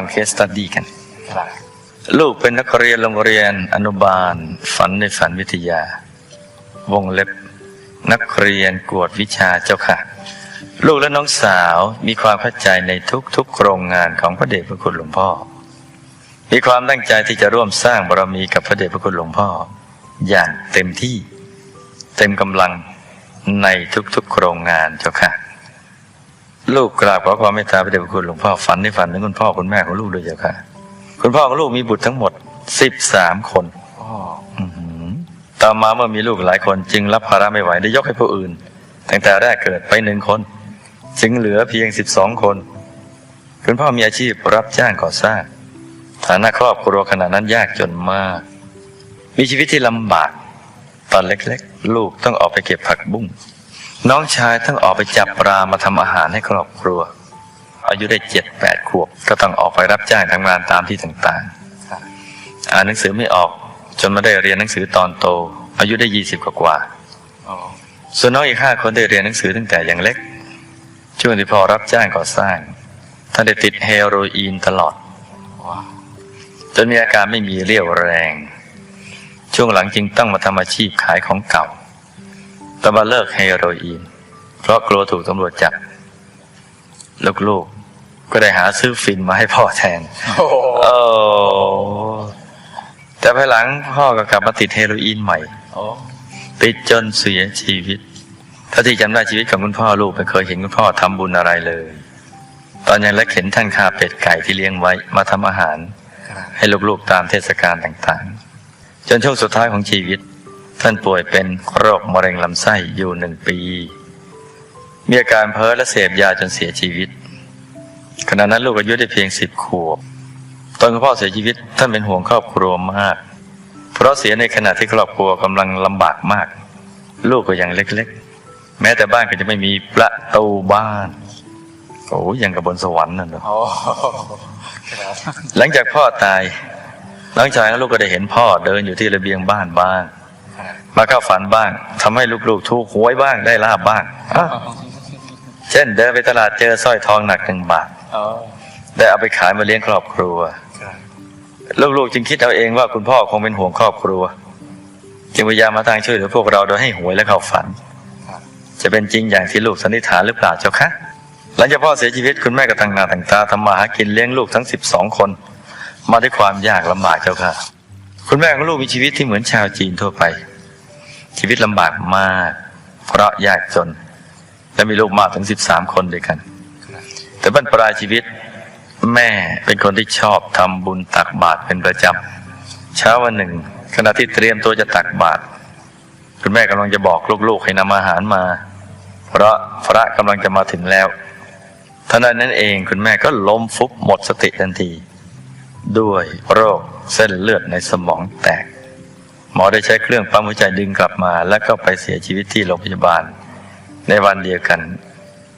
ฟังเคสตัดดี้กันครับลูกเป็นนักเรียนโรงเรียนอนุบาล ฝันในฝันวิทยา วงเล็บ นักเรียนกวดวิชาเจ้าค่ะ ลูกและน้องสาวมีความเข้าใจในทุกๆโครงงานของพระเดชพระคุณหลวงพ่อ มีความตั้งใจที่จะร่วมสร้างบารมีกับพระเดชพระคุณหลวงพ่อ อย่างเต็มที่ เต็มกำลังในทุกๆโครงงานเจ้าค่ะ ลูกกราบขอความเมตตาพระเดชพระคุณหลวงพ่อฝันในฝันถึงคุณพ่อคุณแม่ของลูกด้วยเจ้าค่ะ คุณพ่อของลูกมีบุตรทั้งหมด13คนอ๋ออื้อหือต่อมาเมื่อมีลูกหลายคนจึงรับภาระไม่ไหวได้ยกให้ผู้อื่น ตั้งแต่แรกเกิดไปหนึ่งคน จึงเหลือเพียง12คน คุณพ่อมีอาชีพรับจ้างก่อสร้าง ฐานะครอบครัวขณะนั้นยากจนมาก มีชีวิตที่ลำบาก ตอนเล็กๆ ลูกต้องออกไปเก็บผักบุ้ง น้องชายต้องออกไปจับปลามาทำอาหารให้ครอบครัว อายุได้เจ็ดแปดขวบ ก็ต้องออกไปรับจ้างทำงานตามที่ต่างๆ อ่านหนังสือไม่ออกจนมาได้เรียนหนังสือตอนโต อายุได้ยี่สิบกว่าส่วนน้องอีกห้าคนได้เรียนหนังสือตั้งแต่ยังเล็ก ช่วงที่พ่อรับจ้างก่อสร้างท่านได้ติดเฮโรอีนตลอดจนมีอาการไม่มีเรี่ยวแรง ช่วงหลังจึงต้องมาทำอาชีพขายของเก่า ต่มาเลิกเฮโรอีน เพราะกลัวถูกตำรวจจับ ลูกๆก็ได้หาซื้อฟินมาให้พ่อแทนโอ้โหโอ้แต่ภายหลังพ่อก็กลับมาติดเฮโรอีนใหม่โอ้ติดจนเสียชีวิต ถ้าที่จำได้ชีวิตของคุณพ่อลูกไม่เคยเห็นคุณพ่อทำบุญอะไรเลย ตอนยังเล็กเห็นท่านฆ่าเป็ดไก่ที่เลี้ยงไว้มาทำอาหารครับให้ลูกๆตามเทศกาลต่างๆ จนช่วงสุดท้ายของชีวิต ท่านป่วยเป็นโรคมะเร็งลำไส้อยู่หนึ่งปี มีอาการเพ้อและเสพยาจนเสียชีวิต ขณะนั้นลูกอายุได้เพียงสิบขวบ ตอนคุณพ่อเสียชีวิตท่านเป็นห่วงครอบครัวมาก เพราะเสียในขณะที่ครอบครัวกำลังลำบากมาก ลูกก็ยังเล็กๆ แม้แต่บ้านก็จะไม่มีประตูบ้านโอ้ยยังกับบนสวรรค์นั่นเนอะโอ้ครับหลังจากพ่อตายน้องชายและลูกก็ได้เห็นพ่อเดินอยู่ที่ระเบียงบ้านบ้างครับ มาเข้าฝันบ้างทำให้ลูกๆถูกหวยบ้างได้ลาบบ้างอะเช่นเดินไปตลาดเจอสร้อยทองหนักหนึ่งบาทได้เอาไปขายมาเลี้ยงครอบครัวลูกๆจึงคิดเอาเองว่าคุณพ่อคงเป็นห่วงครอบครัว จึงพยายามมาทางช่วยเหลือพวกเราโดยให้หวยและเข้าฝัน จะเป็นจริงอย่างที่ลูกสันนิษฐานหรือเปล่าเจ้าคะหลังจากพ่อเสียชีวิตคุณแม่ก็ตั้งหน้าตั้งตาทำมาหากินเลี้ยงลูกทั้งสิบสองคน มาด้วยความยากลำบากเจ้าค่ะ คุณแม่ของลูกมีชีวิตที่เหมือนชาวจีนทั่วไป ชีวิตลำบากมาก เพราะยากจน และมีลูกมากถึงสิบสามคนด้วยกัน แต่บรรปลายชีวิตแม่เป็นคนที่ชอบทำบุญตักบาตรเป็นประจำเช้าวันหนึ่ง ขณะที่เตรียมตัวจะตักบาตรคุณแม่กำลังจะบอกลูกๆให้นำอาหารมา เพราะพระกำลังจะมาถึงแล้วท่านั้นเองคุณแม่ก็ล้มฟุบหมดสติทันที ด้วยโรคเส้นเลือดในสมองแตก หมอได้ใช้เครื่องปั๊มหัวใจดึงกลับมา แล้วก็ไปเสียชีวิตที่โรงพยาบาล ในวันเดียวกัน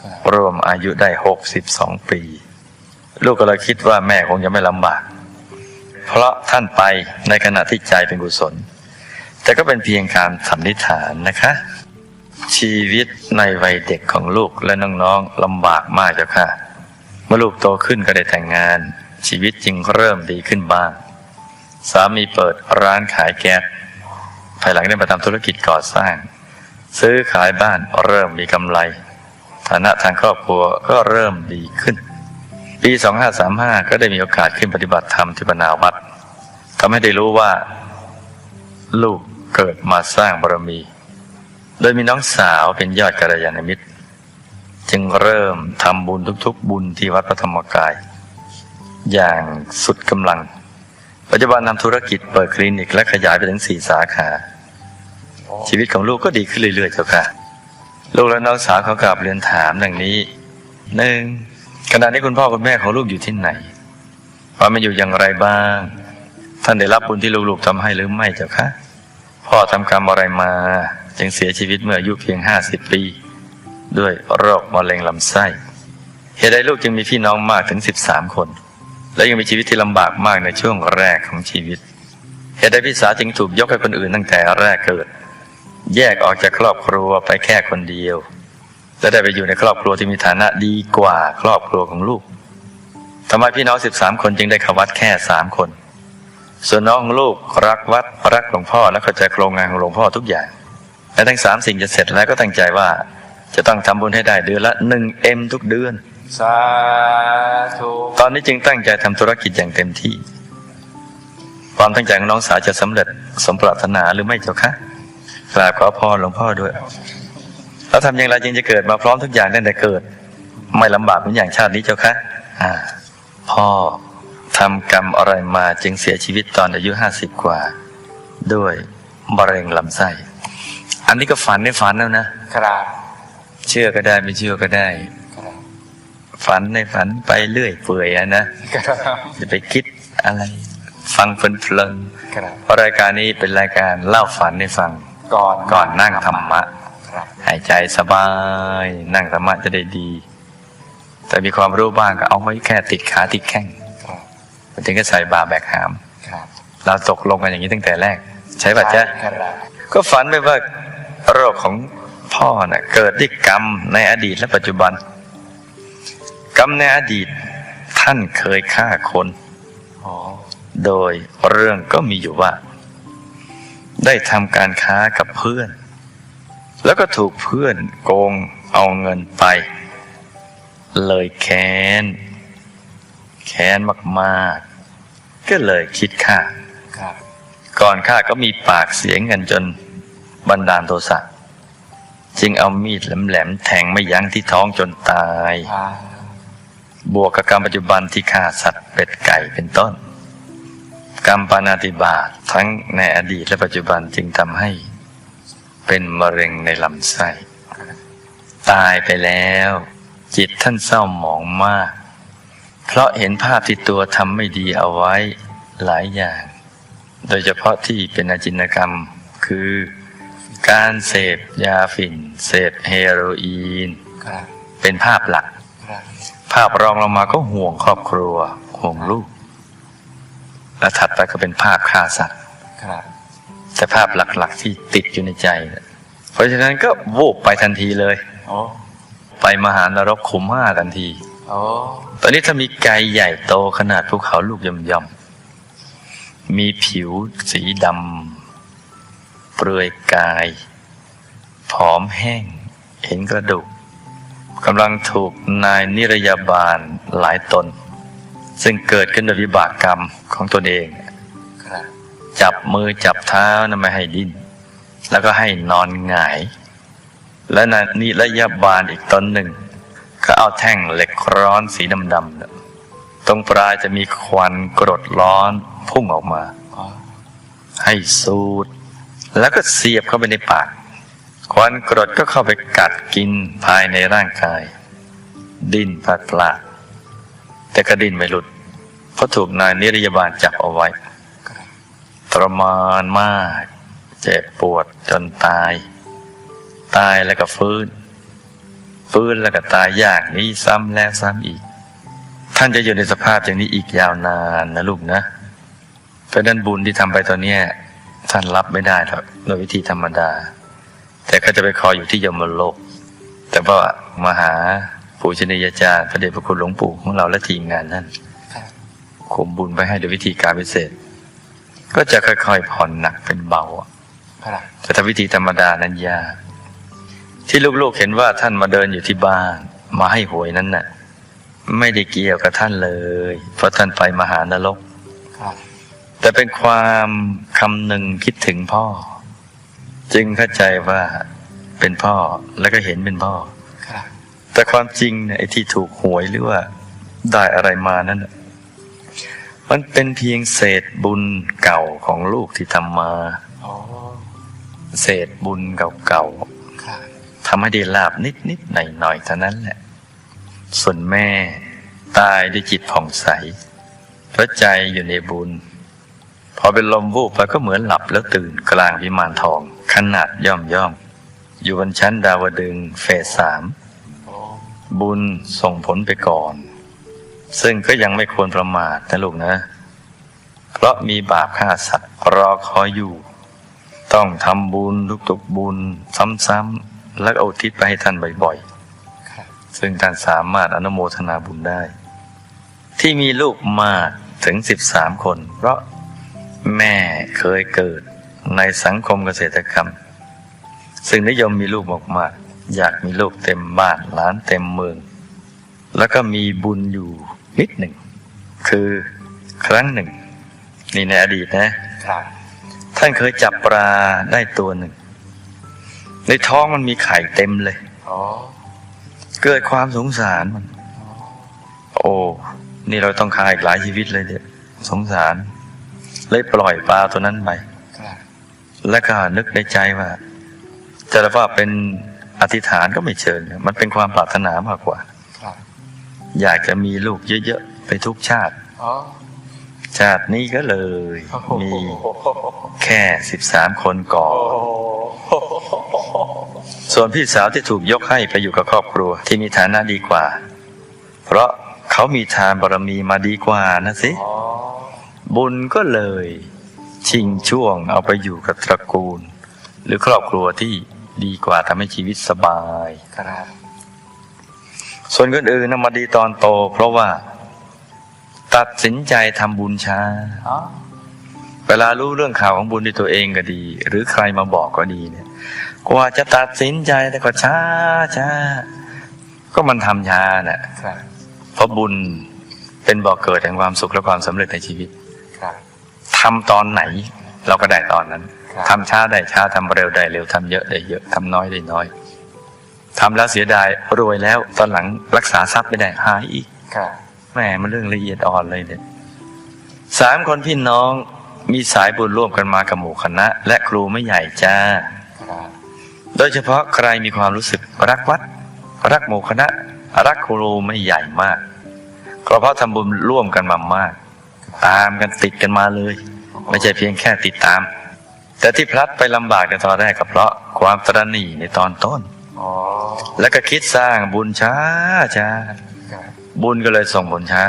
ครับรวมอายุได้หกสิบสองปี ลูกก็เลยคิดว่าแม่คงจะไม่ลำบาก เพราะท่านไปในขณะที่ใจเป็นกุศล แต่ก็เป็นเพียงการสันนิษฐานนะคะ ชีวิตในวัยเด็กของลูกและน้องๆลำบากมากเจ้าค่ะ เมื่อลูกโตขึ้นก็ได้แต่งงาน ชีวิตจึงเริ่มดีขึ้นบ้าง สามีเปิดร้านขายแก๊สภายหลังได้มาทำธุรกิจก่อสร้าง ซื้อขายบ้านเริ่มมีกำไร ฐานะทางครอบครัวก็เริ่มดีขึ้น ปี 2535 ก็ได้มีโอกาสขึ้นปฏิบัติธรรมที่บรรณาวัดทำให้ได้รู้ว่า ลูกเกิดมาสร้างบารมี โดยมีน้องสาวเป็นยอดกัลยาณมิตร จึงเริ่มทำบุญทุกๆ บุญที่วัดพระธรรมกาย อย่างสุดกำลัง ปัจจุบันทำธุรกิจเปิดคลินิกและขยายไปถึงสี่สาขาโอ้ชีวิตของลูกก็ดีขึ้นเรื่อยๆเจ้าค่ะ ลูกและน้องสาวเขากลับเรียนถามดังนี้หนึ่งขณะนี้คุณพ่อคุณแม่ของลูกอยู่ที่ไหนว่ามันอยู่อย่างไรบ้าง ท่านได้รับบุญที่ลูกๆทำให้หรือไม่เจ้าคะพ่อทำกรรมอะไรมา จึงเสียชีวิตเมื่ออายุเพียงห้าสิบปี ด้วยโรคมะเร็งลำไส้เหตุใดลูกจึงมีพี่น้องมากถึงสิบสามคน และยังมีชีวิตที่ลำบากมากในช่วงแรกของชีวิตเหตุใดพี่สาจึงถูกยกให้คนอื่นตั้งแต่แรกเกิด แยกออกจากครอบครัวไปแค่คนเดียว และได้ไปอยู่ในครอบครัวที่มีฐานะดีกว่าครอบครัวของลูกทำไมพี่น้องสิบสามคนจึงได้เข้าวัดแค่สามคน ส่วนน้องลูกรักวัดรักหลวงพ่อและเข้าใจโครงงานของหลวงพ่อทุกอย่าง และทั้งสามสิ่งจะเสร็จแล้วก็ตั้งใจว่า จะต้องทำบุญให้ได้เดือนละหนึ่งเอ็มทุกเดือน สาธุตอนนี้จึงตั้งใจทำธุรกิจอย่างเต็มที่ ความตั้งใจของน้องสาวจะสำเร็จสมปรารถนาหรือไม่เจ้าคะกราบขอพรหลวงพ่อด้วย แล้วทำอย่างไรจึงจะเกิดมาพร้อมทุกอย่างตั้งแต่เกิด ไม่ลำบากเหมือนอย่างชาตินี้เจ้าคะอ่า พ่อทำกรรมอะไรมาจึงเสียชีวิตตอนอายุห้าสิบกว่า ด้วยมะเร็งลำไส้ อันนี้ก็ฝันในฝันแล้วนะครับ เชื่อก็ได้ไม่เชื่อก็ได้ครับ ฝันในฝันไปเรื่อยเปื่อยอะนะครับจะไปคิดอะไร ฟังเพลินครับๆเพราะรายการนี้เป็นรายการเล่าฝันให้ฟังก่อนก่อนนั่งธรรมะครับหายใจสบาย นั่งธรรมะจะได้ดี แต่มีความรู้บ้างก็เอาไว้แค่ติดขาติดแข้งครับไปถึงก็ใส่บาแบกหามครับเราตกลงกันอย่างนี้ตั้งแต่แรก ใช่ป่ะจ๊ะครับก็ฝันไปว่าโรคของพ่อน่ะเกิดด้วยกรรมในอดีตและปัจจุบันก รรมในอดีตท่านเคยฆ่าคนอ๋อโดยเรื่องก็มีอยู่ว่า ได้ทำการค้ากับเพื่อน แล้วก็ถูกเพื่อนโกงเอาเงินไป เลยแค้น แค้นมากๆ ก็เลยคิดฆ่าครับก่อนฆ่าก็มีปากเสียงกันจนบันดาลโทสะจึงเอามีดแหลมๆแทงไม่ยั้งที่ท้องจนตายอ่า บวกกับกรรมปัจจุบันที่ฆ่าสัตว์เป็ดไก่เป็นต้น กรรมปานาติบาตทั้งในอดีตและปัจจุบันจึงทำให้เป็นมะเร็งในลำไส้ ตายไปแล้ว จิตท่านเศร้าหมองมาก เพราะเห็นภาพที่ตัวทำไม่ดีเอาไว้หลายอย่าง โดยเฉพาะที่เป็นอาจินกรรมคือการเสพยาฝิ่น เสพเฮโรอีน เป็นภาพหลัก ภาพรองลงมาก็ห่วงครอบครัว ห่วงลูก และถัดไปก็เป็นภาพฆ่าสัตว์ครับแต่ภาพหลักๆที่ติดอยู่ในใจ เพราะฉะนั้นก็วูบไปทันทีเลยโอ้ไปมหานรกขุมห้าทันทีโอ้ตอนนี้ถ้ามีไก่ใหญ่โตขนาดภูเขาลูกย่อมย่อมๆมีผิวสีดำเปลือยกาย ผอมแห้ง เห็นกระดูก กำลังถูกนายนิรยาบาลหลายตน ซึ่งเกิดขึ้นโดยวิบากกรรมของตนเอง จับมือจับเท้านะไม่ให้ดิ้น แล้วก็ให้นอนหงาย และนายนิรยาบาลอีกตนหนึ่ง ก็เอาแท่งเหล็กร้อนสีดำๆตรงปลายจะมีควันกรดร้อนพุ่งออกมา ให้สูดแล้วก็เสียบเข้าไปในปาก ควันกรดก็เข้าไปกัดกินภายในร่างกาย ดิ้นพลัดพรากแต่ก็ดิ้นไม่หลุด เพราะถูกนายนิรยาบาลจับเอาไว้ทรมานมาก เจ็บปวดจนตาย ตายแล้วก็ฟื้น ฟื้นแล้วก็ตายยากนี้ซ้ำแล้วซ้ำอีก ท่านจะอยู่ในสภาพอย่างนี้อีกยาวนานนะลูกนะ เพราะนั้นบุญที่ทำไปตอนนี้ท่านรับไม่ได้หรอกโดยวิธีธรรมดา แต่ก็จะไปคอยอยู่ที่ยมโลก แต่ว่ามาหาปู่ชนียาจารย์พระเดชพระคุณหลวงปู่ของเราและทีมงานนั่นครับคุมบุญไปให้โดยวิธีการพิเศษ ก็จะค่อยๆผ่อนหนักเป็นเบาอะครับแต่ถ้าวิธีธรรมดานั้นยากที่ลูกๆเห็นว่าท่านมาเดินอยู่ที่บ้าน มาให้หวยนั้นน่ะ ไม่ได้เกี่ยวกับท่านเลย เพราะท่านไปมหานรกครับแต่เป็นความคำหนึ่งคิดถึงพ่อ จึงเข้าใจว่าเป็นพ่อแล้วก็เห็นเป็นพ่อครับแต่ความจริงเนี่ยไอ้ที่ถูกหวยหรือว่าได้อะไรมานั้นน่ะมันเป็นเพียงเศษบุญเก่าของลูกที่ทำมาโอ้เศษบุญเก่าครับๆทำให้ได้ลาบนิดนิดๆหน่อยหน่อยๆเท่านั้นแหละ ส่วนแม่ตายด้วยจิตผ่องใสเพราะใจอยู่ในบุญ พอเป็นลมวูบไปก็เหมือนหลับแล้วตื่นกลางวิมานทอง ขนาดย่อมย่อม อยู่บนชั้นดาวดึงเฟสสามบุญส่งผลไปก่อน ซึ่งก็ยังไม่ควรประมาทนะลูกนะ เพราะมีบาปฆ่าสัตว์รอคอยอยู่ ต้องทำบุญทุกๆบุญ ซ้ำๆแล้วก็อุทิศไปให้ท่านบ่อยๆซึ่งท่านสามารถอนุโมทนาบุญได้ ที่มีลูกมากถึงสิบสามคน เพราะแม่เคยเกิด ในสังคมเกษตรกรรม ซึ่งนิยมมีลูกมากๆอยากมีลูกเต็มบ้านหลานเต็มเมือง แล้วก็มีบุญอยู่นิดหนึ่ง คือครั้งหนึ่ง นี่ในอดีตนะครับท่านเคยจับปลาได้ตัวหนึ่ง ในท้องมันมีไข่เต็มเลยอ๋อเกิดความสงสารมัน โอ้ นี่เราต้องฆ่าอีกหลายชีวิตเลยเนี่ยสงสาร เลยปล่อยปลาตัวนั้นไปครับ แล้วก็นึกในใจว่าจะว่าเป็นอธิษฐานก็ไม่เชิงมันเป็นความปรารถนามากกว่า อยากจะมีลูกเยอะๆ ไปทุกชาติ ชาตินี้ก็เลย มีแค่สิบสามคนก่อน ส่วนพี่สาวที่ถูกยกให้ไปอยู่กับครอบครัวที่มีฐานะดีกว่า เพราะเขามีทานบารมีมาดีกว่านะสิ บุญก็เลย ชิงช่วงเอาไปอยู่กับตระกูล หรือครอบครัวที่ดีกว่าทำให้ชีวิตสบายครับส่วนคนอื่นนะมาดีตอนโต เพราะว่า ตัดสินใจทำบุญช้าอ๋อเวลารู้เรื่องข่าวของบุญที่ตัวเองก็ดี หรือใครมาบอกก็ดีเนี่ย กว่าจะตัดสินใจแต่ก็ช้าช้าก็มันทำช้าน่ะครับเพราะบุญเป็นบ่อกเกิดแห่งความสุขและความสำเร็จในชีวิตครับ ทำตอนไหน เราก็ได้ตอนนั้นครับทำช้าได้ช้าทำเร็วได้เร็วทำเยอะได้เยอะทำน้อยได้น้อยทำแล้วเสียดายรวยแล้วตอนหลังรักษาทรัพย์ไม่ได้หายอีกครับแหมมันเรื่องละเอียดอ่อนเลยเนี่ยสามคนพี่น้องมีสายบุญร่วมกันมากับหมู่คณะ และครูไม่ใหญ่จ้าครับโดยเฉพาะใครมีความรู้สึกรักวัด รักหมู่คณะ รักครูไม่ใหญ่มากก็เพราะทำบุญร่วมกันมามาก ตามกันติดกันมาเลย ไม่ใช่เพียงแค่ติดตาม แต่ที่พลัดไปลำบากในตอนแรกก็เพราะความตระหนี่ในตอนต้นแล้วก็คิดสร้างบุญช้าช้าบุญก็เลยส่งผลช้า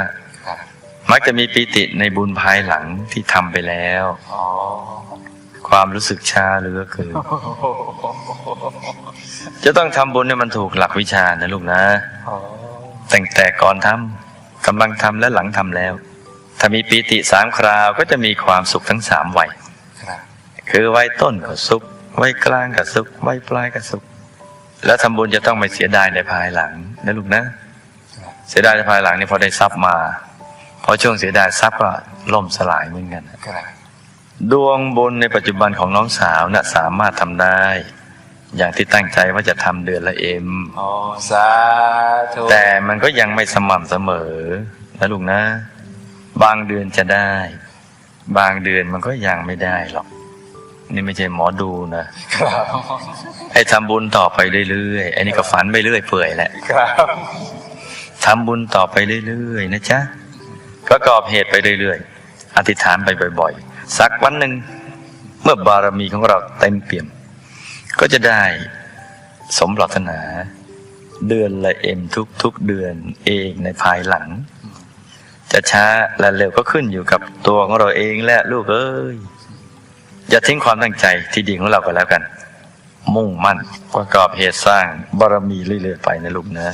มักจะมีปีติในบุญภายหลังที่ทำไปแล้วความรู้สึกช้าหลือเกินจะต้องทำบุญเนี่ยมันถูกหลักวิชานะลูกนะอ๋อตั้งแต่ก่อนทำกำลังทำและหลังทำแล้ว ถ้ามีปีติสามคราวก็จะมีความสุขทั้งสามวัยครับคือวัยต้นก็สุขวัยกลางก็สุขวัยปลายก็สุข แล้วทำบุญจะต้องไม่เสียดายในภายหลังนะลูกนะ เสียดายในภายหลังนี่พอได้ทรัพย์มาพอช่วงเสียดายทรัพย์ก็ล่มสลายเหมือนกันครับดวงบุญในปัจจุบันของน้องสาวนะ่ะสามารถทำได้ อย่างที่ตั้งใจว่าจะทำเดือนละเอ็มอ๋อสาธุแต่มันก็ยังไม่สม่ำเสมอนะลูกนะ บางเดือนจะได้ บางเดือนมันก็ยังไม่ได้หรอก นี่ไม่ใช่หมอดูนะครับให้ทำบุญต่อไปเรื่อยๆไอ้นี่ก็ฝันไปเรื่อยเปื่อยแหละครับทำบุญต่อไปเรื่อยๆ นะจ๊ะประกอบเหตุไปเรื่อยๆ อธิษฐานไปบ่อยๆ สักวันหนึ่งเมื่อบารมีของเราเต็มเปี่ยม ก็จะได้สมปรารถนา เดือนละเอ็มทุกๆเดือนเองในภายหลัง จะช้าและเร็วก็ขึ้นอยู่กับตัวของเราเองและลูกเอ้ยอย่าทิ้งความตั้งใจที่ดีของเราก็แล้วกัน มุ่งมั่นประกอบเหตุสร้างบารมีเรื่อยๆไปนะลูกนะ